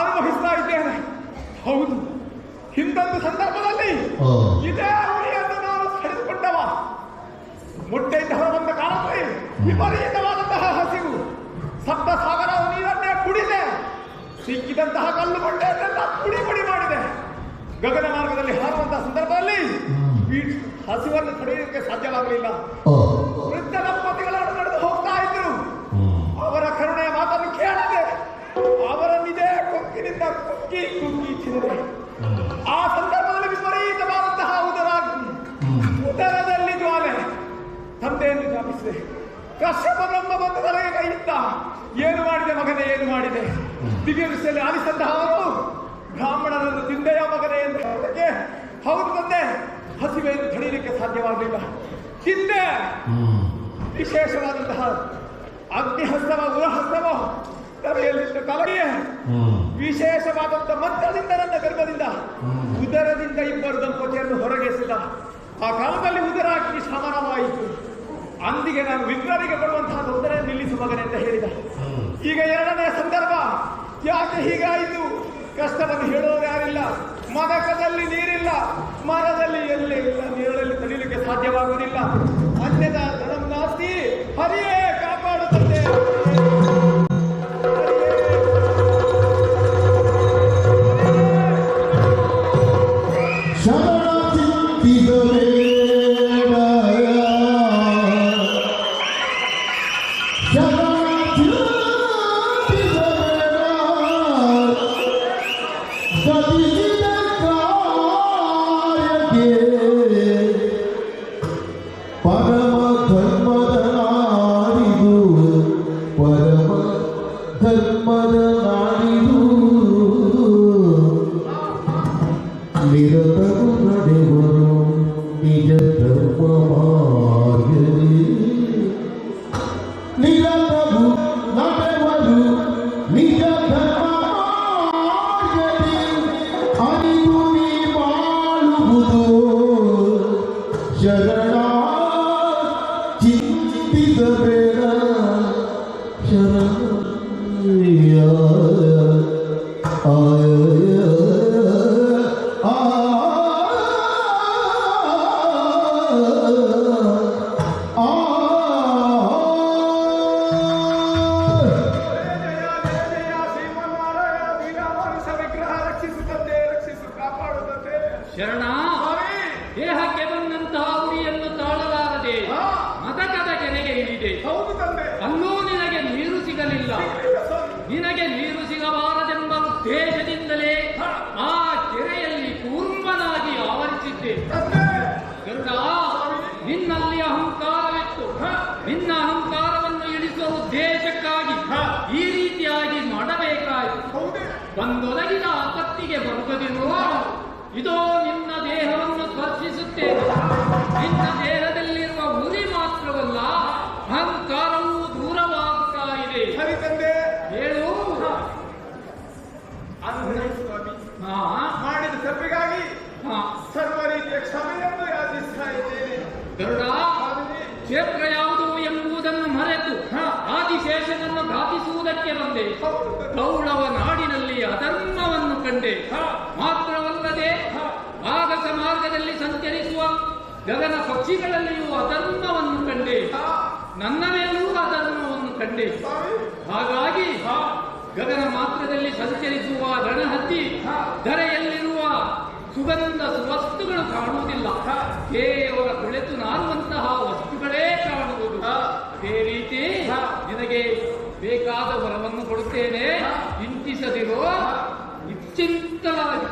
ಅನುಭವಿಸ್ತಾ ಇದ್ದೇನೆ ಹೌದು. ಹಿಂದೊಂದು ಸಂದರ್ಭದಲ್ಲಿ. ಇದೇ ಉಳಿಯನ್ನು ನಾನು ಕಳೆದುಕೊಂಡವ ಮೊಟ್ಟೆ ಹೊರಬಂದ ಕಾಲದಲ್ಲಿ ವಿಪರೀತವಾದಂತಹ ಹಸಿವು. ಸಪ್ತ ಸಾಗರ ನೀರನ್ನೇ ಕುಡಿದೆ. ಸಿಕ್ಕಿದಂತಹ ಕಲ್ಲು ಮೊಟ್ಟೆಯನ್ನೆಲ್ಲ ಪುಡಿ ಪುಡಿ ಮಾಡಿದೆ. ಗಗನ ಮಾರ್ಗದಲ್ಲಿ ಹಾರುವಂತಹ ಸಂದರ್ಭದಲ್ಲಿ ಹಸಿವನ್ನು ತಡೆಯೋದಕ್ಕೆ ಸಾಧ್ಯವಾಗಲಿಲ್ಲ. ಜಾಪಿಸಿದೆ ಕಶ್ಯಪ ಬ್ರಹ್ಮ ಬಂದು ತಲೆಗೆ ಕೈ ಇತ್ತ ಏನು ಮಾಡಿದೆ ಮಗನೇ, ಏನು ಮಾಡಿದೆ? ದಿವ್ಯ ದೃಷ್ಟಿಯಲ್ಲಿ ಆಲಿಸಿದಂತಹ ಅವರು ಬ್ರಾಹ್ಮಣರನ್ನು ತಿಂದೆಯ ಮಗನೇ ಎಂದು ಹೇಳೋದಕ್ಕೆ, ಹೌದು ತಂದೆ, ಹಸಿವೆಯನ್ನು ತಡೆಯಲಿಕ್ಕೆ ಸಾಧ್ಯವಾಗಲಿಲ್ಲ. ತಿಂದೆ. ವಿಶೇಷವಾದಂತಹ ಅಗ್ನಿಹಸ್ತವ ಉರಹಸ್ತವ ತಲೆಯಲ್ಲಿದ್ದ ಕಲೆಯೇ. ವಿಶೇಷವಾದಂತಹ ಮಂತ್ರದಿಂದ ನನ್ನ ಗರ್ಭದಿಂದ, ಉದರದಿಂದ ಇಬ್ಬರು ದಂಪತಿಯನ್ನು ಹೊರಗೆಸಿದ. ಆ ಕಾಲದಲ್ಲಿ ಹಾಕಿ ಸಮಾನವಾಯಿತು ಅಂದಿಗೆ ನಾನು ವಿಜ್ಞಾನಿಗೆ ಕೊಡುವಂತಹ ತೊಂದರೆ ನಿಲ್ಲಿಸು ಮಗನೆ ಅಂತ ಹೇಳಿದ. ಈಗ ಎರಡನೇ ಸಂದರ್ಭ. ಯಾಕೆ ಹೀಗಾಯಿತು ಕಷ್ಟವನ್ನು ಹೇಳೋರು ಯಾರಿಲ್ಲ. ಮದಕದಲ್ಲಿ ನೀರಿಲ್ಲ. ಮರದಲ್ಲಿ ಎಲ್ಲೇ ಇಲ್ಲ. ನೀರಲ್ಲಿ ತಡಿಲಿಕ್ಕೆ ಸಾಧ್ಯವಾಗುವುದಿಲ್ಲ. ಅನ್ಯದ ನಾಸ್ತಿ ಹರಿಯೇ 紧紧的责。ಗೌಳವ ನಾಡಿನಲ್ಲಿ ಅಧರ್ಮವನ್ನು ಕಂಡೆ. ಮಾತ್ರವಲ್ಲದೆ ಆಗಸ ಮಾರ್ಗದಲ್ಲಿ ಸಂಚರಿಸುವ ಗಗನ ಪಕ್ಷಿಗಳಲ್ಲಿಯೂ ಅಧರ್ಮವನ್ನು ಕಂಡೆ. ನನ್ನ ಮೇಲೂ ಅಧರ್ಮವನ್ನು ಕಂಡೆ. ಹಾಗಾಗಿ ಗಗನ ಮಾತ್ರದಲ್ಲಿ ಸಂಚರಿಸುವ ರಣಹತ್ತಿ ಧರೆಯಲ್ಲಿರುವ ಸುಗಂಧ ವಸ್ತುಗಳು ಕಾಣುವುದಿಲ್ಲ. ಕೇವಲ ಕುಳಿತು ನಾರುವಂತಹ ವಸ್ತುಗಳೇ ಕಾಣುವುದು. ಅದೇ ರೀತಿ ನಿನಗೆ ಬೇಕಾದ ವರವನ್ನು ಕೊಡುತ್ತೇನೆ. ಚಿಂತಿಸದಿರೋ ನಿಶ್ಚಿಂತವಾಗಿ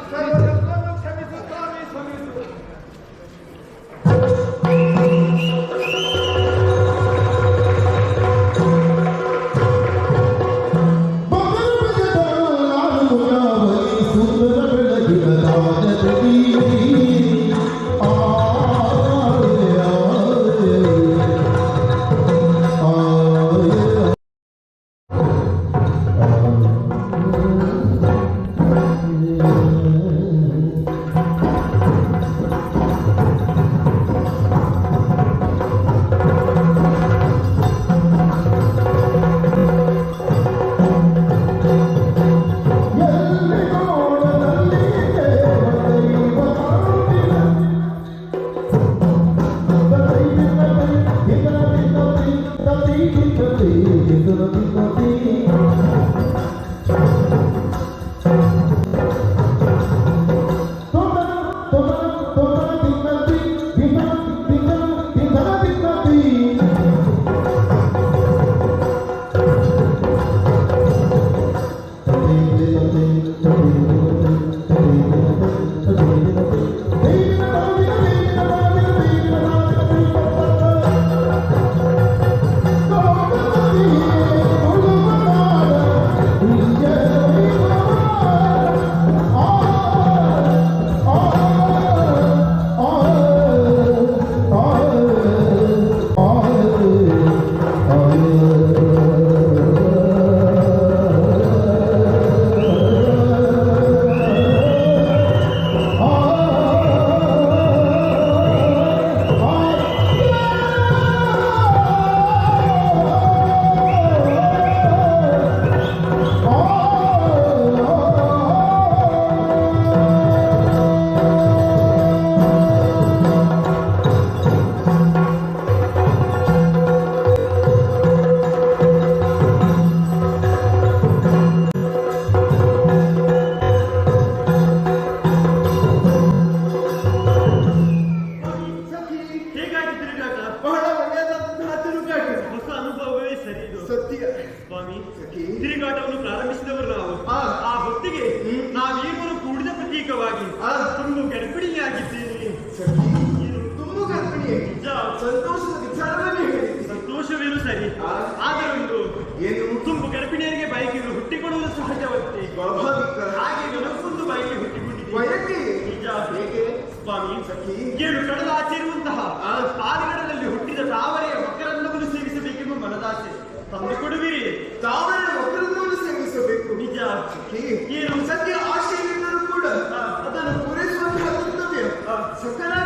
Chocolate.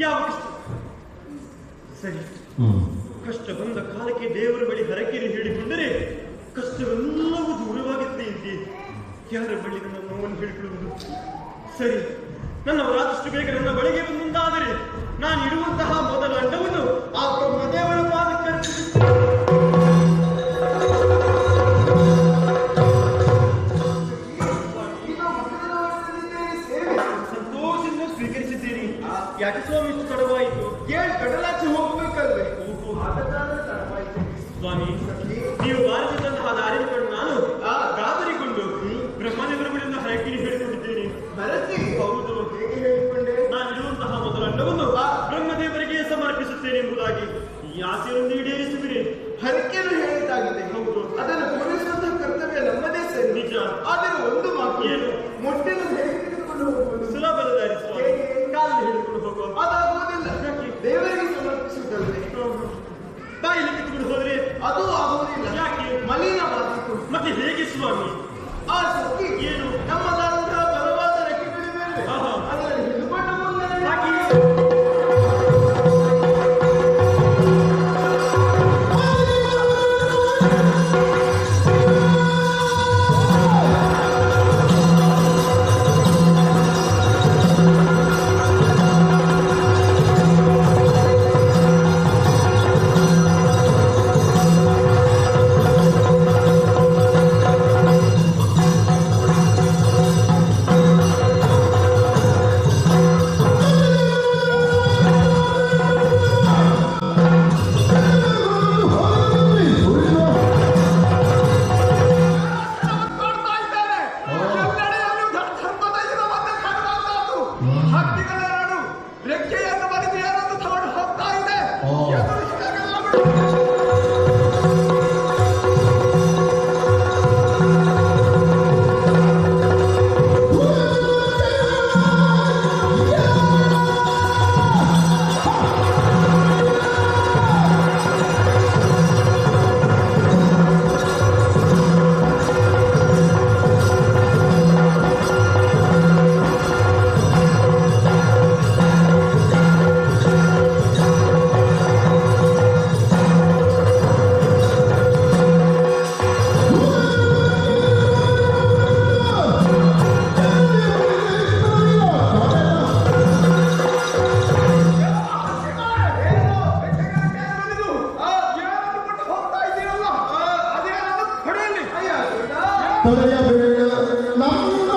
ಯಾವ ಸರಿ. ಕಷ್ಟ ಬಂದ ಕಾಲಕ್ಕೆ ದೇವರ ಬಳಿ ಹರಕೆಯನ್ನು ಹೇಳಿಕೊಂಡರೆ ಕಷ್ಟವೆಲ್ಲವೂ ದೂರವಾಗುತ್ತೆ ಇಲ್ಲಿ ಯಾರ ಬಳಿ ನನ್ನ ನೋವನ್ನು ಹೇಳಿಕೊಳ್ಳುವುದು? ಸರಿ. ನನ್ನವರಾದಷ್ಟು ಬೇಗ ನನ್ನ ಬಳಿಗೆ ಬಂದಾದರೆ ನಾನು ಇರುವಂತಹ ಮೊದಲ ಸ್ವಾಮಿ ತಡವಾಯಿತು ಏಳು ಗಡಲಾಚೆ ಹೋಗ್ಬೇಕಲ್ವೇ ಅದಕ್ಕಾದ್ರೆ ತಡವಾಯಿತು ಸ್ವಾಮಿ ನೀವು ಭಾರತದಂತಹ ದಾರಿ Love